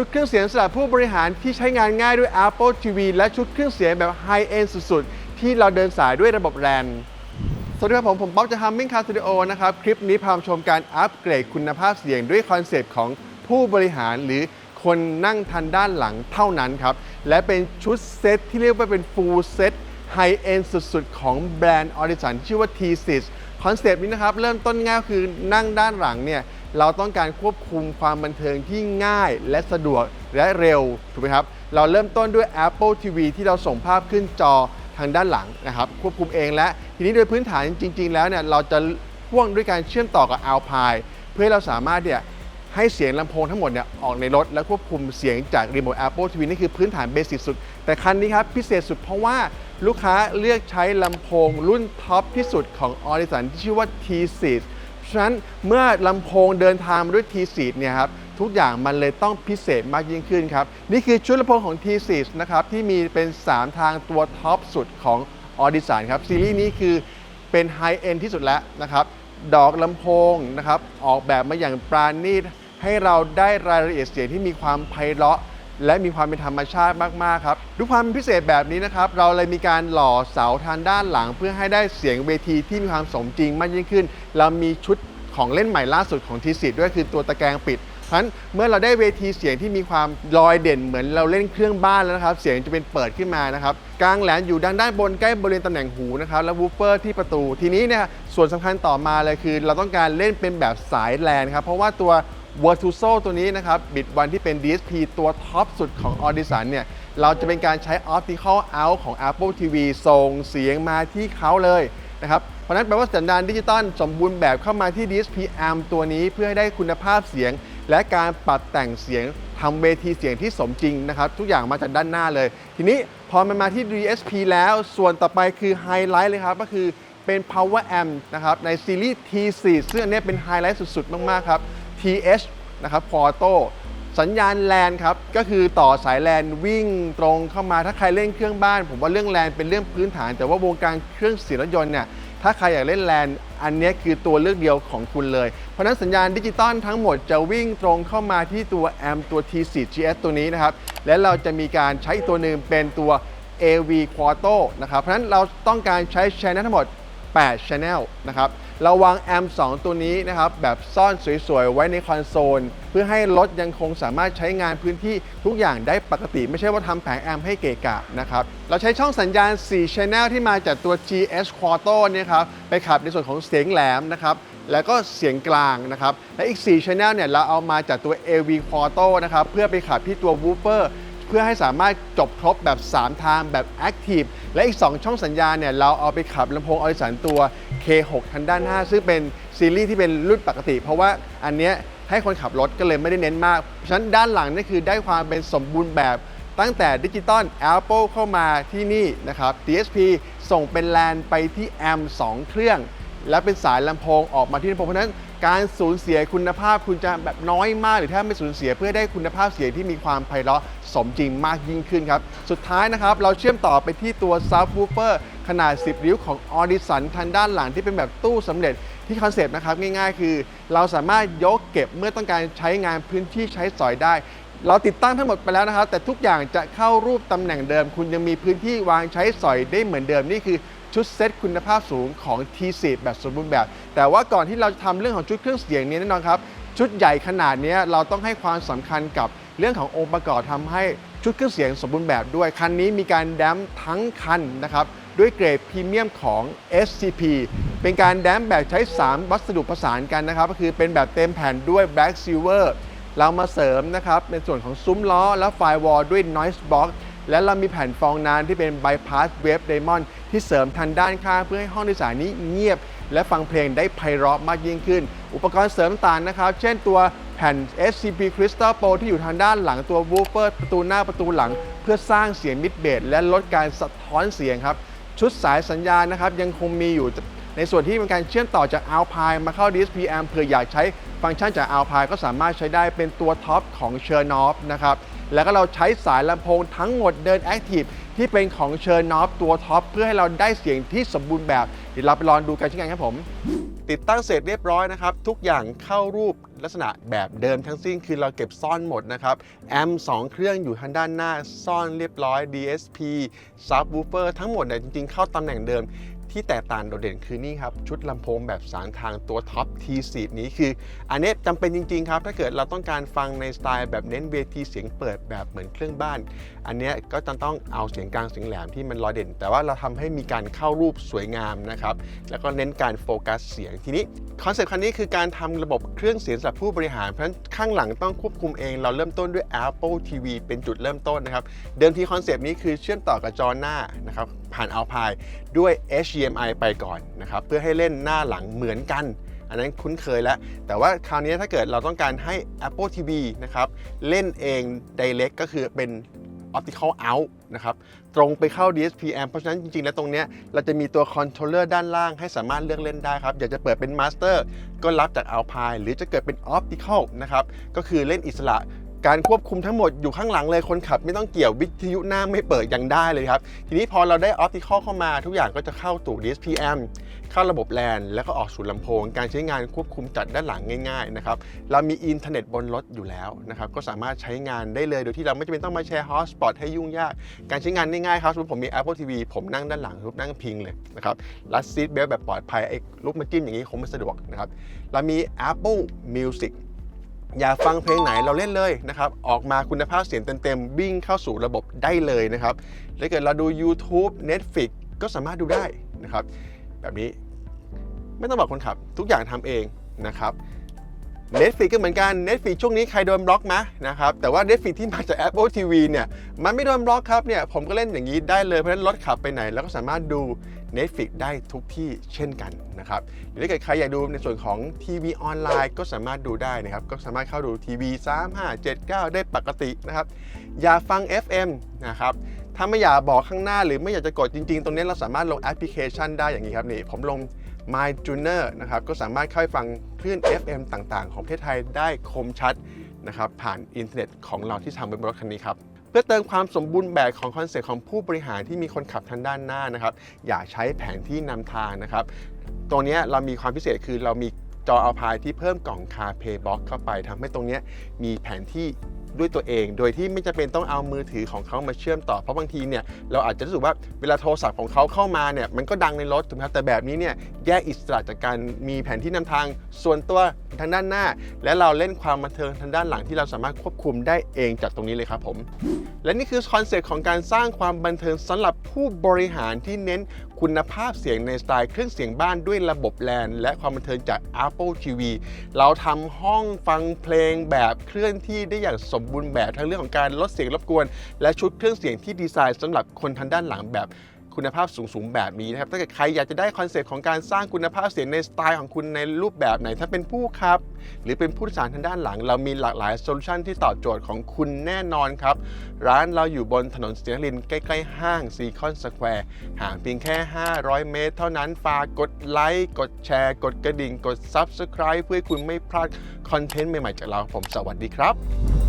ชุดเครื่องเสียงสำหรับผู้บริหารที่ใช้งานง่ายด้วย Apple TV และชุดเครื่องเสียงแบบ High End สุดๆ ที่เราเดินสายด้วยระบบแรนสวัสดีครับผม ผมป๊อบจะทำมิ่งคาสตูดิโอนะครับ คลิปนี้พามาชมการอัปเกรดคุณภาพเสียงด้วยคอนเซปต์ของผู้บริหารหรือคนนั่งทันด้านหลังเท่านั้นครับ และเป็นชุดเซตที่เรียกว่าเป็น full set high end สุดๆ ของแบรนด์ออริสันชื่อว่า T6 คอนเซปต์นี้นะครับ เริ่มต้นง่ายคือนั่งด้านหลังเนี่ย เราต้องการควบคุมความบันเทิงที่ง่ายและสะดวกและเร็วถูกไหมครับ เราเริ่มต้นด้วย Apple TV ที่เราส่งภาพขึ้นจอทางด้านหลังนะครับ ควบคุมเองและทีนี้โดยพื้นฐานจริง ๆ แล้วเนี่ยเราจะพ่วงด้วยการเชื่อมต่อกับ Alpine เพื่อให้เราสามารถเนี่ยให้เสียงลำโพงทั้งหมดเนี่ยออกในรถ และควบคุมเสียงจากรีโมท Apple TV นี่คือพื้นฐานเบสิกสุด แต่คันนี้ครับพิเศษสุดเพราะว่าลูกค้าเลือกใช้ลำโพงรุ่นท็อปที่สุดของ a u d i s o n ที่ชื่อว่า T6 ฉะนั้นเมื่อลำโพงเดินทางมาด้วย T4 เนี่ยครับทุกอย่างมันเลยต้องพิเศษมากยิ่งขึ้นครับ นี่คือชุดลำโพงของ T4 นะครับ ที่มีเป็น 3 ทางตัวท็อปสุดของ a u d i s o n ครับ ซีรีส์นี้คือเป็นไฮเอนที่สุดแล้วนะครับ ดอกลำโพงนะครับ ออกแบบมาอย่างปราณีตให้เราได้รายละเอียดเสียงที่มีความไพเราะ และมีความเป็นธรรมชาติมาก ๆ ครับด้วยความพิเศษแบบนี้นะครับ เราเลยมีการหล่อเสาทางด้านหลัง เพื่อให้ได้เสียงเวทีที่มีความสมจริงมากยิ่งขึ้น เรามีชุดของเล่นใหม่ล่าสุดของทีสิด้วยคือตัวตะแกรงปิดเพราะฉะนั้นเมื่อเราได้เวทีเสียงที่มีความลอยเด่นเหมือนเราเล่นเครื่องบ้านแล้วนะครับ เสียงจะเป็นเปิดขึ้นมานะครับกลางแหลมอยู่ด้านด้านบนใกล้บริเวณตำแหน่งหูนะครับแล้ววูฟเฟอร์ที่ประตูทีนี้เนี่ยส่วนสำคัญต่อมาเลยคือ เราต้องการเล่นเป็นแบบสายแลนครับเพราะว่าตัว Virtuoso ตัวนี้นะครับบิดวันที่เป็น DSP ตัวท็อปสุดของ Audison เนี่ยเราจะเป็นการใช้ Optical Out ของ Apple TV ส่งเสียงมาที่เขาเลยนะครับเพราะฉะนั้นแปลว่าสัญญาณดิจิตอลสมบูรณ์แบบเข้ามาที่ DSP Amp ตัวนี้เพื่อให้ได้คุณภาพเสียง และการปรับแต่งเสียงทำเวทีเสียงที่สมจริงนะครับ ทุกอย่างมาจากด้านหน้าเลย ทีนี้พอมันมาที่ DSP แล้วส่วนต่อไปคือไฮไลท์เลยครับก็คือเป็น Power Amp นะครับในซีรีส์ T4 ซึ่งอันนี้เป็นไฮไลท์สุดๆ มากๆครับ TH นะครับ Photo สัญญาณแลนครับ ก็คือต่อสายแลนวิ่งตรงเข้ามาถ้าใครเล่นเครื่องบ้าน ผมว่าเรื่องแลนเป็นเรื่องพื้นฐาน แต่ว่าวงการเครื่องเสียงรถยนต์เนี่ยถ้าใครอยากเล่นแลนอันนี้คือตัวเลือกเดียวของคุณเลย เพราะนั้นสัญญาณดิจิตอลทั้งหมดจะวิ่งตรงเข้ามาที่ตัวแอมตัว T4GS ตัวนี้นะครับ และเราจะมีการใช้ตัวหนึ่งเป็นตัว AV Quattro นะครับ เพราะฉะนั้นเราต้องการใช้ channel ทั้งหมด 8 Channel นะครับ เราวางแอมป์2ตัวนี้นะครับแบบซ่อนสวยๆ ไว้ในคอนโซล เพื่อให้รถยังคงสามารถใช้งานพื้นที่ทุกอย่างได้ปกติ ไม่ใช่ว่าทำแผงแอมป์ให้เกะกะนะครับ เราใช้ช่องสัญญาณ 4 Channel ที่มาจากตัว GS Quattro เนี่ยครับไปขับในส่วนของเสียงแหลมนะครับแล้วก็เสียงกลางนะครับ และอีก 4 Channel เนี่ยเราเอามาจากตัว AV Quattro นะครับเพื่อไปขับที่ตัว Woofer เพื่อให้สามารถจบครบแบบ 3 ทางแบบ Active และอีก 2 ช่องสัญญาณเนี่ยเราเอาไปขับลำโพงออริสันตัว K6 ทางด้านหน้าซึ่งเป็นซีรีส์ที่เป็นรุ่นปกติ เพราะว่าอันเนี้ยให้คนขับรถก็เลยไม่ได้เน้นมาก เพราะฉะนั้นด้านหลังนี่คือได้ความเป็นสมบูรณ์แบบตั้งแต่ดิจิตอล Apple เข้ามาที่นี่นะครับ DSP ส่งเป็นแลนไปที่ AM 2 เครื่อง และเป็นสายลำโพงออกมาที่ลำโพงเพราะฉะนั้น การสูญเสียคุณภาพคุณจะแบบน้อยมากหรือถ้าไม่สูญเสียเพื่อได้คุณภาพเสียงที่มีความไพเราะสมจริงมากยิ่งขึ้นครับ สุดท้ายนะครับ เราเชื่อมต่อไปที่ตัว Subwoofer ขนาด 10 นิ้วของ Audison ทางด้านหลังที่เป็นแบบตู้สำเร็จที่คอนเซปต์นะครับง่ายๆ คือ เราสามารถยกเก็บเมื่อต้องการใช้งานพื้นที่ใช้สอยได้ เราติดตั้งทั้งหมดไปแล้วนะครับ แต่ทุกอย่างจะเข้ารูปตำแหน่งเดิม คุณยังมีพื้นที่วางใช้สอยได้เหมือนเดิมนี่คือ ชุดเซตคุณภาพสูงของ T4 แบบสมบูรณ์แบบ แต่ว่าก่อนที่เราจะทำเรื่องของชุดเครื่องเสียงนี้แน่นอนครับ ชุดใหญ่ขนาดนี้เราต้องให้ความสำคัญกับเรื่องขององค์ประกอบทำให้ชุดเครื่องเสียงสมบูรณ์แบบด้วย คันนี้มีการแดมทั้งคันนะครับด้วยเกรดพรีเมียมของ SCP เป็นการแดมแบบใช้ 3 วัสดุประสานกันนะครับ ก็คือเป็นแบบเต็มแผ่นด้วย Black Silver เรามาเสริมนะครับในส่วนของซุ้มล้อและไฟวอลด้วย Noise Box และเรามีแผ่นฟองน้ำที่เป็น Bypass Wave Diamond ที่เสริมทางด้านข้างเพื่อให้ห้องโดยสารนี้เงียบ และฟังเพลงได้ไพเราะมากยิ่งขึ้น อุปกรณ์เสริมต่างนะครับ เช่นตัวแผ่น SCP Crystal Pro ที่อยู่ทางด้านหลังตัว Woofer ประตูหน้าประตูหลัง เพื่อสร้างเสียงมิดเบสและลดการสะท้อนเสียงครับ ชุดสายสัญญาณนะครับยังคงมีอยู่ในส่วนที่เป็นการเชื่อมต่อจาก Alpine มาเข้า DSP Amp เผื่ออยากใช้ฟังก์ชันจาก Alpine ก็สามารถใช้ได้เป็นตัวท็อปของ c h e r n o f นะครับ แล้วก็เราใช้สายลำโพงทั้งหมดเดิน Active ที่เป็นของ c h e r n o f ตัวท็อปเพื่อให้เราได้เสียงที่สมบูรณ์แบบเดี๋ยวเราไปลองดูการใช้งานครับผม ติดตั้งเสร็จเรียบร้อยนะครับ ทุกอย่างเข้ารูปลักษณะแบบเดิมทั้งสิ้นคือเราเก็บซ่อนหมดนะครับแอมป์2เครื่องอยู่ทางด้านหน้าซ่อนเรียบร้อย DSP Subwoofer ทั้งหมดเนี่ยจริงๆ เข้าตำแหน่งเดิม ที่แตกต่างโดดเด่นคือนี่ครับ ชุดลำโพงแบบสางทางตัวท็อป T 4นี้คือ อันนี้จำเป็นจริง ๆ ครับ ถ้าเกิดเราต้องการฟังในสไตล์แบบเน้นเวทีเสียงเปิดแบบเหมือนเครื่องบ้าน อันนี้ก็จะต้องเอาเสียงกลางเสียงแหลมที่มันรอเด่น แต่ว่าเราทำให้มีการเข้ารูปสวยงามนะครับแล้วก็เน้นการโฟกัสเสียงทีนี้คอนเซ็ปต์คันนี้คือการทำระบบเครื่องเสียงสำหรับผู้บริหารเพราะฉะนั้นข้างหลังต้องควบคุมเอง เราเริ่มต้นด้วย Apple TV เป็นจุดเริ่มต้นนะครับเดิมทีคอนเซปต์นี้คือเชื่อมต่อกับจอหน้านะครับผ่าน Alpine ด้วย HDMI ไปก่อนนะครับเพื่อให้เล่นหน้าหลังเหมือนกัน อันนั้นคุ้นเคยแล้ว แต่ว่าคราวนี้ถ้าเกิดเราต้องการให้ Apple TV นะครับเล่นเอง Direct ก็คือเป็น Optical Out นะครับตรงไปเข้า DSPM เพราะฉะนั้นจริงๆ แล้วตรงนี้เราจะมีตัวคอนโทรลเลอร์ด้านล่างให้สามารถเลือกเล่นได้ครับ อยากจะเปิดเป็น Master ก็รับจาก Alpine หรือจะเกิดเป็น Optical นะครับก็คือเล่นอิสระ การควบคุมทั้งหมดอยู่ข้างหลังเลยคนขับไม่ต้องเกี่ยววิทยุหน้าไม่เปิดยังได้เลยครับ ทีนี้พอเราได้ Optical เข้ามาทุกอย่างก็จะเข้าตู่ DSPM เข้าระบบแลนแล้วก็ออกสู่ลำโพง การใช้งานควบคุมจัดด้านหลังง่ายๆนะครับเรามีอินเทอร์เน็ตบนรถอยู่แล้วนะครับก็สามารถใช้งานได้เลยโดยที่เราไม่จำเป็นต้องมาแชร์ฮอสปอตให้ยุ่งยาก การใช้งานง่ายๆครับสมมติผมมี Apple TV ผมนั่งด้านหลังรูปนั่งพิงเลยนะครับรัดซีทเบลแบบปลอดภัยไอ้ลูกมาจิ้มอย่างนี้คงไม่สะดวกนะครับเรามี Apple Music อยากฟังเพลงไหนเราเล่นเลยนะครับ ออกมาคุณภาพเสียงเต็มๆวิ่งเข้าสู่ระบบได้เลยนะครับถ้าเกิดเราดู YouTube Netflix ก็สามารถดูได้นะครับ แบบนี้ไม่ต้องบอกคนขับ ทุกอย่างทำเองนะครับ Netflix ก็เหมือนกัน Netflix ช่วงนี้ใครโดนบล็อกไหมนะครับ แต่ว่า Netflix ที่มาจาก Apple TV เนี่ย มันไม่โดนบล็อกครับเนี่ย ผมก็เล่นอย่างนี้ได้เลย เพราะฉะนั้นรถขับไปไหน แล้วก็สามารถดู Netflix ได้ทุกที่เช่นกันนะครับหรือถ้าเกิดใครอยากดูในส่วนของทีวีออนไลน์ก็สามารถดูได้นะครับ ก็สามารถเข้าดูทีวี3 5 7 9 ได้ปกตินะครับ อย่าฟัง FM นะครับถ้าไม่อยากบอกข้างหน้าหรือไม่อยากจะกดจริง ๆ ตรงนี้เราสามารถลงแอปพลิเคชันได้อย่างนี้ครับนี่ผมลง My Tuner นะครับก็สามารถเข้าไปฟังคลื่น FM ต่างๆ ของประเทศไทยได้คมชัดนะครับผ่านอินเทอร์เน็ตของเราที่ทำบนรถคันนี้ครับ เพื่อเติมความสมบูรณ์แบบของคอนเซ็ปต์ของผู้บริหารที่มีคนขับทางด้านหน้านะครับ อย่าใช้แผนที่นำทางนะครับตรงนี้เรามีความพิเศษคือเรามีจอเอาพายที่เพิ่มกล่องคาเพย์บ็อกเข้าไปทำให้ตรงนี้มีแผนที่ ด้วยตัวเอง โดยที่ไม่จำเป็นต้องเอามือถือของเขามาเชื่อมต่อเพราะบางทีเนี่ยเราอาจจะรู้สึกว่าเวลาโทรศัพท์ของเขาเข้ามาเนี่ยมันก็ดังในรถถูกไหมครับแต่แบบนี้เนี่ยแยกอิสระจากการมีแผนที่นำทางส่วนตัวทางด้านหน้า และเราเล่นความบันเทิงทางด้านหลังที่เราสามารถควบคุมได้เองจากตรงนี้เลยครับผมและนี่คือคอนเซ็ปต์ของการสร้างความบันเทิงสำหรับผู้บริหารที่เน้น คุณภาพเสียงในสไตล์เครื่องเสียงบ้านด้วยระบบแลนและความบันเทิงจาก Apple TV เราทำห้องฟังเพลงแบบเคลื่อนที่ได้อย่างสมบูรณ์แบบทั้งเรื่องของการลดเสียงรบกวน และชุดเครื่องเสียงที่ดีไซน์สำหรับคนทางด้านหลังแบบ คุณภาพสูงๆแบบนี้นะครับถ้าเกิดใครอยากจะได้คอนเซปต์ของการสร้างคุณภาพเสียงในสไตล์ของคุณในรูปแบบไหน ถ้าเป็นผู้ขับ หรือเป็นผู้โดยสารทางด้านหลัง เรามีหลากหลายโซลูชันที่ตอบโจทย์ของคุณแน่นอนครับ ร้านเราอยู่บนถนนศรีนครินใกล้ๆ ห้างซีคอนสแควร์ห่างเพียงแค่ 500 เมตร เท่านั้นฝากกดไลค์กดแชร์ กดกระดิ่งกด Subscribe เพื่อคุณไม่พลาดคอนเทนต์ใหม่ๆจากเราผมสวัสดีครับ